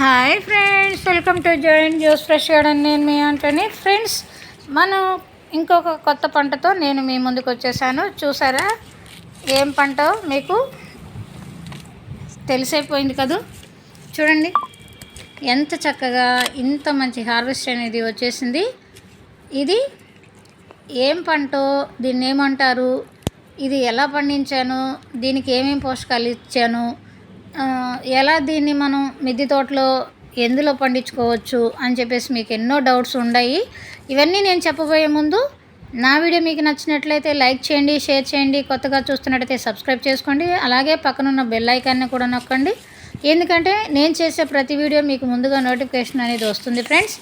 Hi friends welcome to join juice fresh garden నేను మీ అంటని friends మనం ఇంకొక కొత్త పంటతో నేను మీ ముందుకు వచ్చేసాను. చూసారా? ఏం పంట మీకు తెలిసైపోయింది కదా? చూడండి. ఎంత చక్కగా ఇంత మంచి హార్వెస్ట్ అనేది వచ్చేసింది. ఇది ఏం పంటో దీన్ని ఏమంటారు ఇది ఎలా పండించాను? దీనికి ఏమేమి పోషకాలు ఇచ్చాను? ఎలా దీన్ని మనం మిద్దె తోటలో ఎందులో పండించుకోవచ్చు అని చెప్పేసి మీకు ఎన్నో డౌట్స్ ఉన్నాయి ఇవన్నీ నేను చెప్పబోయే ముందు నా వీడియో మీకు నచ్చినట్లయితే లైక్ చేయండి షేర్ చేయండి కొత్తగా చూస్తున్నట్టయితే సబ్స్క్రైబ్ చేసుకోండి అలాగే పక్కనున్న బెల్ ఐకాన్ని కూడా నొక్కండి. ఎందుకంటే నేను చేసే ప్రతి వీడియో మీకు ముందుగా నోటిఫికేషన్ అనేది వస్తుంది ఫ్రెండ్స్.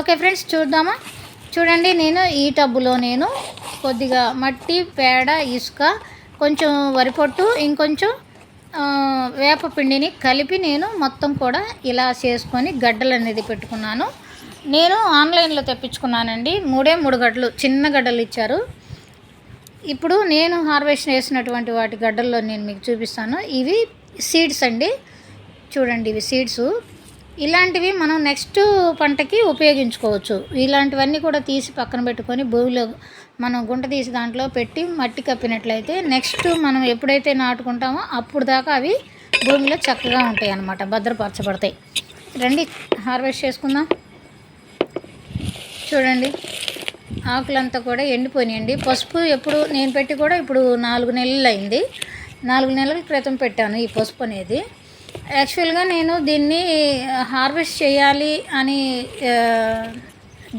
ఓకే ఫ్రెండ్స్ చూద్దామా? చూడండి నేను ఈ టబ్బులో నేను కొద్దిగా మట్టి పేడ ఇసుక కొంచెం వరిపొట్టు ఇంకొంచెం వేప పిండిని కలిపి నేను మొత్తం కూడా ఇలా చేసుకొని గడ్డలు అనేది పెట్టుకున్నాను. నేను ఆన్లైన్లో తెప్పించుకున్నానండి. మూడే మూడు గడ్డలు చిన్న గడ్డలు ఇచ్చారు. ఇప్పుడు నేను హార్వెస్ట్ చేసినటువంటి వాటి గడ్డల్లో నేను మీకు చూపిస్తాను. ఇవి సీడ్స్ అండి. చూడండి ఇవి సీడ్స్. ఇలాంటివి మనం నెక్స్ట్ పంటకి ఉపయోగించుకోవచ్చు. ఇలాంటివన్నీ కూడా తీసి పక్కన పెట్టుకొని భూమిలో మనం గుంట తీసి దాంట్లో పెట్టి మట్టి కప్పినట్లయితే నెక్స్ట్ మనం ఎప్పుడైతే నాటుకుంటామో అప్పుడు దాకా అవి భూమిలో చక్కగా ఉంటాయి అన్నమాట భద్రపరచబడతాయి. రండి హార్వెస్ట్ చేసుకుందాం. చూడండి ఆకులంతా కూడా ఎండిపోయినాయండి. పసుపు ఎప్పుడు నేను పెట్టి కూడా ఇప్పుడు నాలుగు నెలలు అయింది నాలుగు నెలల క్రితం పెట్టాను ఈ పసుపు అనేది. యాక్చువల్గా నేను దీన్ని హార్వెస్ట్ చేయాలి అని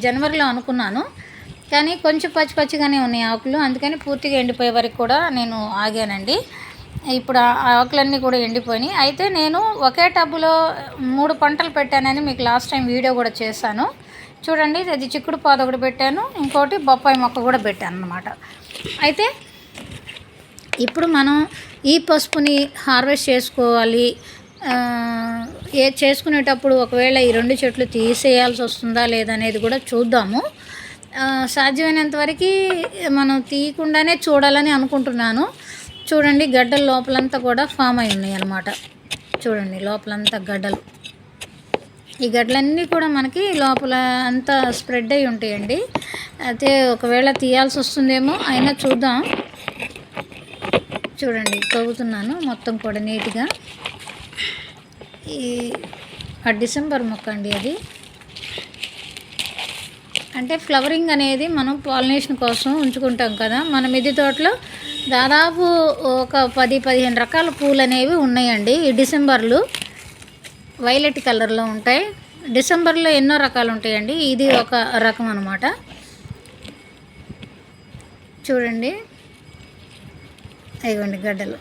జనవరిలో అనుకున్నాను. కానీ కొంచెం పచ్చి పచ్చిగానే ఉన్నాయి ఆకులు. అందుకని పూర్తిగా ఎండిపోయే వరకు కూడా నేను ఆగానండి. ఇప్పుడు ఆ ఆకులన్నీ కూడా ఎండిపోయినాయి. అయితే నేను ఒకే టబ్బులో మూడు పంటలు పెట్టానని మీకు లాస్ట్ టైం వీడియో కూడా చేశాను. చూడండి అది చిక్కుడు పాద ఒకటి పెట్టాను. ఇంకోటి బొప్పాయి మొక్క కూడా పెట్టాను అనమాట అయితే ఇప్పుడు మనం ఈ పసుపుని హార్వెస్ట్ చేసుకోవాలి. ఏ చేసుకునేటప్పుడు ఒకవేళ ఈ రెండు చెట్లు తీసేయాల్సి వస్తుందా లేదనేది కూడా చూద్దాము. సాధ్యమైనంత వరకు మనం తీయకుండానే చూడాలని అనుకుంటున్నాను. చూడండి గడ్డల లోపలంతా కూడా ఫామ్ అయి ఉన్నాయి అన్నమాట. చూడండి లోపలంతా గడ్డలు. ఈ గడ్డలన్నీ కూడా మనకి లోపల అంతా స్ప్రెడ్ అయి ఉంటాయండి. అయితే ఒకవేళ తీయాల్సి వస్తుందేమో అయినా చూద్దాం. చూడండి తవ్వుతున్నాను మొత్తం కూడా నీట్గా. ఈ ఆ డిసెంబర్ మొక్క అండి అది. అంటే ఫ్లవరింగ్ అనేది మనం పాలినేషన్ కోసం ఉంచుకుంటాం కదా. మన మిద్దె తోటలో దాదాపు ఒక పది పదిహేను రకాల పూలు అనేవి ఉన్నాయండి. ఈ డిసెంబర్లు వైలెట్ కలర్లో ఉంటాయి. డిసెంబర్లో ఎన్నో రకాలు ఉంటాయండి. ఇది ఒక రకం అనమాట చూడండి. ఇవ్వండి గడ్డలు.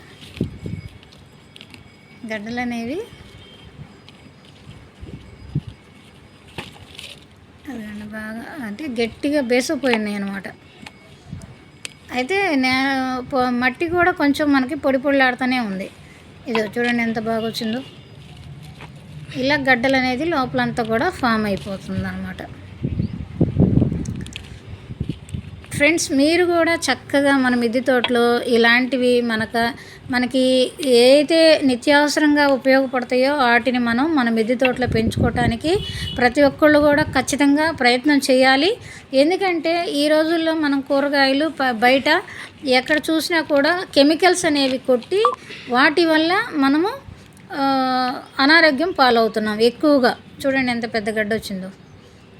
గడ్డలు అనేవి అదండి బాగా అంటే గట్టిగా బేసిపోయినాయి అనమాట అయితే నే మట్టి కూడా కొంచెం మనకి పొడి పొడిలాడుతూనే ఉంది. ఇది చూడండి ఎంత బాగా వచ్చిందో ఇలా గడ్డలు అనేది లోపలంతా కూడా ఫామ్ అయిపోతుంది అనమాట ఫ్రెండ్స్ మీరు కూడా చక్కగా మన మిద్దె తోటలో ఇలాంటివి మనకు మనకి ఏదైతే నిత్యావసరంగా ఉపయోగపడతాయో వాటిని మనం మన మిద్దె తోటలో పెంచుకోవటానికి ప్రతి ఒక్కళ్ళు కూడా ఖచ్చితంగా ప్రయత్నం చేయాలి. ఎందుకంటే ఈ రోజుల్లో మనం కూరగాయలు బయట ఎక్కడ చూసినా కూడా కెమికల్స్ అనేవి కొట్టి వాటి వల్ల మనము అనారోగ్యం పాలవుతున్నాం ఎక్కువగా. చూడండి ఎంత పెద్ద గడ్డ వచ్చిందో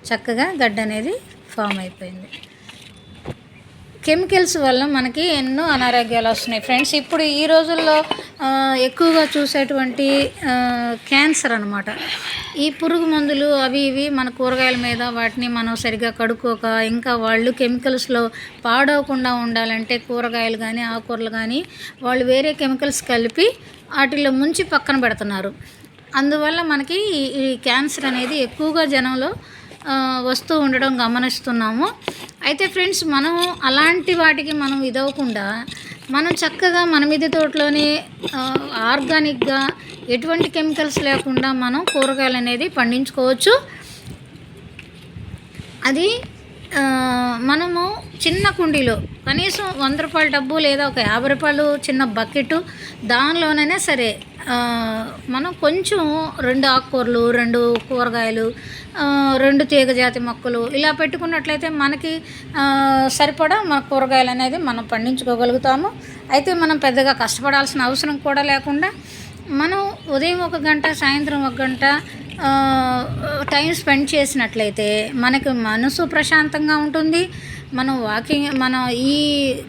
చక్కగా గడ్డ అనేది ఫామ్ అయిపోయింది. కెమికల్స్ వల్ల మనకి ఎన్నో అనారోగ్యాలు వస్తున్నాయి. ఫ్రెండ్స్ ఇప్పుడు ఈ రోజుల్లో ఎక్కువగా చూసేటువంటి క్యాన్సర్ అనమాట ఈ పురుగు మందులు అవి ఇవి మన కూరగాయల మీద వాటిని మనం సరిగా కడుక్కోక ఇంకా వాళ్ళు కెమికల్స్లో పాడవకుండా ఉండాలంటే కూరగాయలు కానీ ఆకుకూరలు కానీ వాళ్ళు వేరే కెమికల్స్ కలిపి వాటిలో ముంచి పక్కన పెడుతున్నారు. అందువల్ల మనకి ఈ- క్యాన్సర్ అనేది ఎక్కువగా జనంలో వస్తూ ఉండడం గమనిస్తున్నాము. అయితే ఫ్రెండ్స్ మనం అలాంటి వాటికి మనం ఇదవకుండా మనం చక్కగా మన మీద తోటలోనే ఆర్గానిక్గా ఎటువంటి కెమికల్స్ లేకుండా మనం కూరగాయలు అనేది పండించుకోవచ్చు. అది మనం చిన్న కుండీలో కనీసం వంద రూపాయల డబ్బు లేదా ఒక యాభై రూపాయలు చిన్న బకెట్ దానిలోనైనా సరే మనం కొంచెం రెండు ఆకుకూరలు రెండు కూరగాయలు రెండు తీగ జాతి మొక్కలు ఇలా పెట్టుకున్నట్లయితే మనకి సరిపడా మన కూరగాయలు అనేది మనం పండించుకోగలుగుతాము. అయితే మనం పెద్దగా కష్టపడాల్సిన అవసరం కూడా లేకుండా మనం ఉదయం ఒక గంట సాయంత్రం ఒక గంట టైం స్పెండ్ చేసినట్లయితే మనకి మనసు ప్రశాంతంగా ఉంటుంది. మనం వాకింగ్ మనం ఈ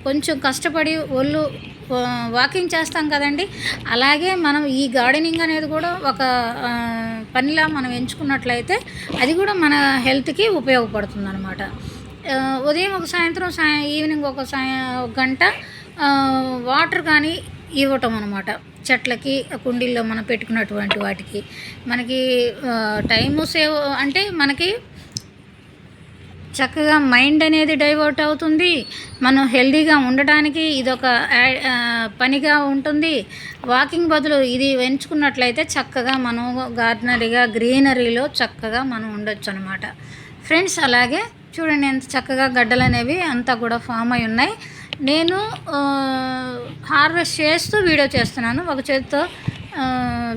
కొంచెం కష్టపడి ఒళ్ళు వాకింగ్ చేస్తాం కదండి. అలాగే మనం ఈ గార్డెనింగ్ అనేది కూడా ఒక పనిలా మనం ఎంచుకున్నట్లయితే అది కూడా మన హెల్త్కి ఉపయోగపడుతుంది అనమాట ఉదయం ఒక సాయంత్రం సాయ ఈవినింగ్ ఒక సాయ ఒక గంట వాటర్ కానీ ఇవ్వటం అనమాట చెట్లకి కుండీల్లో మనం పెట్టుకున్నటువంటి వాటికి. మనకి టైము సేవ్ అంటే మనకి చక్కగా మైండ్ అనేది డైవర్ట్ అవుతుంది. మనం హెల్దీగా ఉండడానికి ఇదొక ఒక పనిగా ఉంటుంది. వాకింగ్ బదులు ఇది ఎంచుకున్నట్లయితే చక్కగా మనం గార్డనరీగా గ్రీనరీలో చక్కగా మనం ఉండొచ్చు అనమాట ఫ్రెండ్స్ అలాగే చూడండి ఎంత చక్కగా గడ్డలు అనేవి అంతా కూడా ఫామ్ అయి ఉన్నాయి. నేను హార్వెస్ట్ చేస్తూ వీడియో చేస్తున్నాను. ఒక చేతితో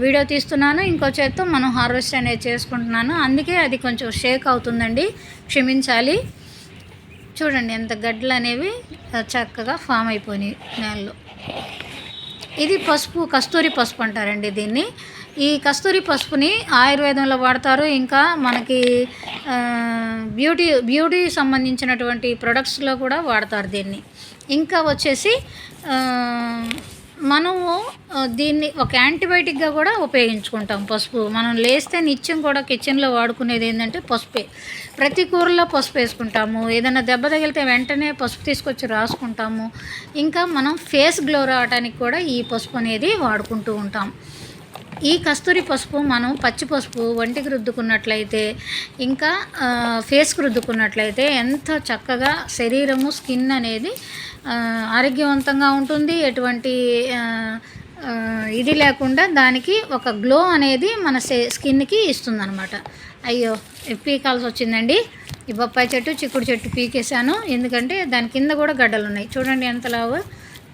వీడియో తీస్తున్నాను. ఇంకో చేత్తో మనం హార్వెస్ట్ అనేది చేసుకుంటున్నాను. అందుకే అది కొంచెం షేక్ అవుతుందండి. క్షమించాలి. చూడండి ఎంత గడ్డలు అనేవి చక్కగా ఫామ్ అయిపోయినాయి నేలలో. ఇది పసుపు కస్తూరి పసుపు అంటారండి దీన్ని. ఈ కస్తూరి పసుపుని ఆయుర్వేదంలో వాడతారు. ఇంకా మనకి బ్యూటీ బ్యూటీ సంబంధించినటువంటి ప్రొడక్ట్స్లో కూడా వాడతారు దీన్ని. ఇంకా వచ్చేసి మనము దీన్ని ఒక యాంటీబయాటిక్గా కూడా ఉపయోగించుకుంటాం పసుపు. మనం లేస్తే నిత్యం కూడా కిచెన్లో వాడుకునేది ఏంటంటే పసుపే. ప్రతి కూరలో పసుపు వేసుకుంటాము. ఏదైనా దెబ్బ తగిలితే వెంటనే పసుపు తీసుకొచ్చి రాసుకుంటాము. ఇంకా మనం ఫేస్ గ్లో రావడానికి కూడా ఈ పసుపు అనేది వాడుకుంటూ ఉంటాం. ఈ కస్తూరి పసుపు మనం పచ్చి పసుపు వంటికి రుద్దుకున్నట్లయితే ఇంకా ఫేస్కి రుద్దుకున్నట్లయితే ఎంత చక్కగా శరీరము స్కిన్ అనేది ఆరోగ్యవంతంగా ఉంటుంది. ఎటువంటి ఇది లేకుండా దానికి ఒక గ్లో అనేది మన స్కిన్కి ఇస్తుందన్నమాట. అయ్యో పీకాల్సి వచ్చిందండి. ఈ బొప్పాయి చెట్టు చిక్కుడు చెట్టు పీకేశాను. ఎందుకంటే దాని కింద కూడా గడ్డలు ఉన్నాయి చూడండి ఎంత లావు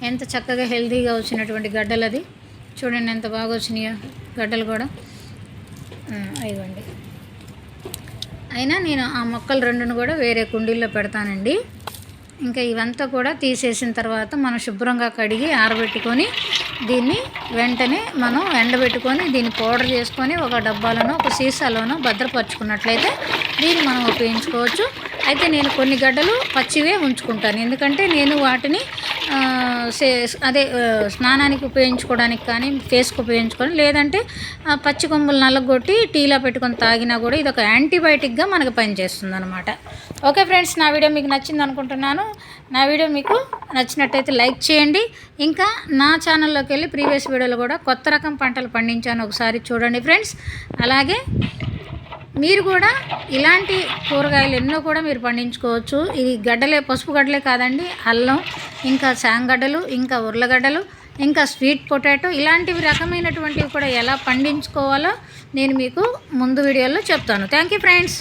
ఎంత చక్కగా హెల్తీగా వచ్చినటువంటి గడ్డలు అది చూడండి ఎంత బాగా వచ్చినాయో గడ్డలు కూడా. అయ్యండి ఇవ్వండి. అయినా నేను ఆ మొక్కలు రెండును కూడా వేరే కుండీల్లో పెడతానండి. ఇంకా ఇవంతా కూడా తీసేసిన తర్వాత మనం శుభ్రంగా కడిగి ఆరబెట్టుకొని దీన్ని వెంటనే మనం ఎండబెట్టుకొని దీన్ని పౌడర్ చేసుకొని ఒక డబ్బాలోనో ఒక సీసాలోనో భద్రపరుచుకున్నట్లయితే దీన్ని మనం ఉపయోగించుకోవచ్చు. అయితే నేను కొన్ని గడ్డలు పచ్చివే ఉంచుకుంటాను. ఎందుకంటే నేను వాటిని అదే స్నానానికి ఉపయోగించుకోవడానికి కానీ ఫేస్కి ఉపయోగించుకొని లేదంటే పచ్చి కొమ్ములు నల్లగొట్టి టీలో పెట్టుకొని తాగినా కూడా ఇది ఒక యాంటీబయాటిక్గా మనకు పనిచేస్తుంది అనమాట ఓకే ఫ్రెండ్స్ నా వీడియో మీకు నచ్చింది అనుకుంటున్నాను. నా వీడియో మీకు నచ్చినట్టయితే లైక్ చేయండి. ఇంకా నా ఛానల్లోకి వెళ్ళి ప్రీవియస్ వీడియోలో కూడా కొత్త రకం పంటలు పండించాను. ఒకసారి చూడండి ఫ్రెండ్స్. అలాగే మీరు కూడా ఇలాంటి కూరగాయలు ఎన్నో కూడా మీరు పండించుకోవచ్చు. ఇది గడ్డలే పసుపు గడ్డలే కాదండి అల్లం ఇంకా శాంగడ్డలు ఇంకా ఉర్లగడ్డలు ఇంకా స్వీట్ పొటాటో ఇలాంటివి రకమైనటువంటివి కూడా ఎలా పండించుకోవాలో నేను మీకు ముందు వీడియోలో చెప్తాను. Thank you friends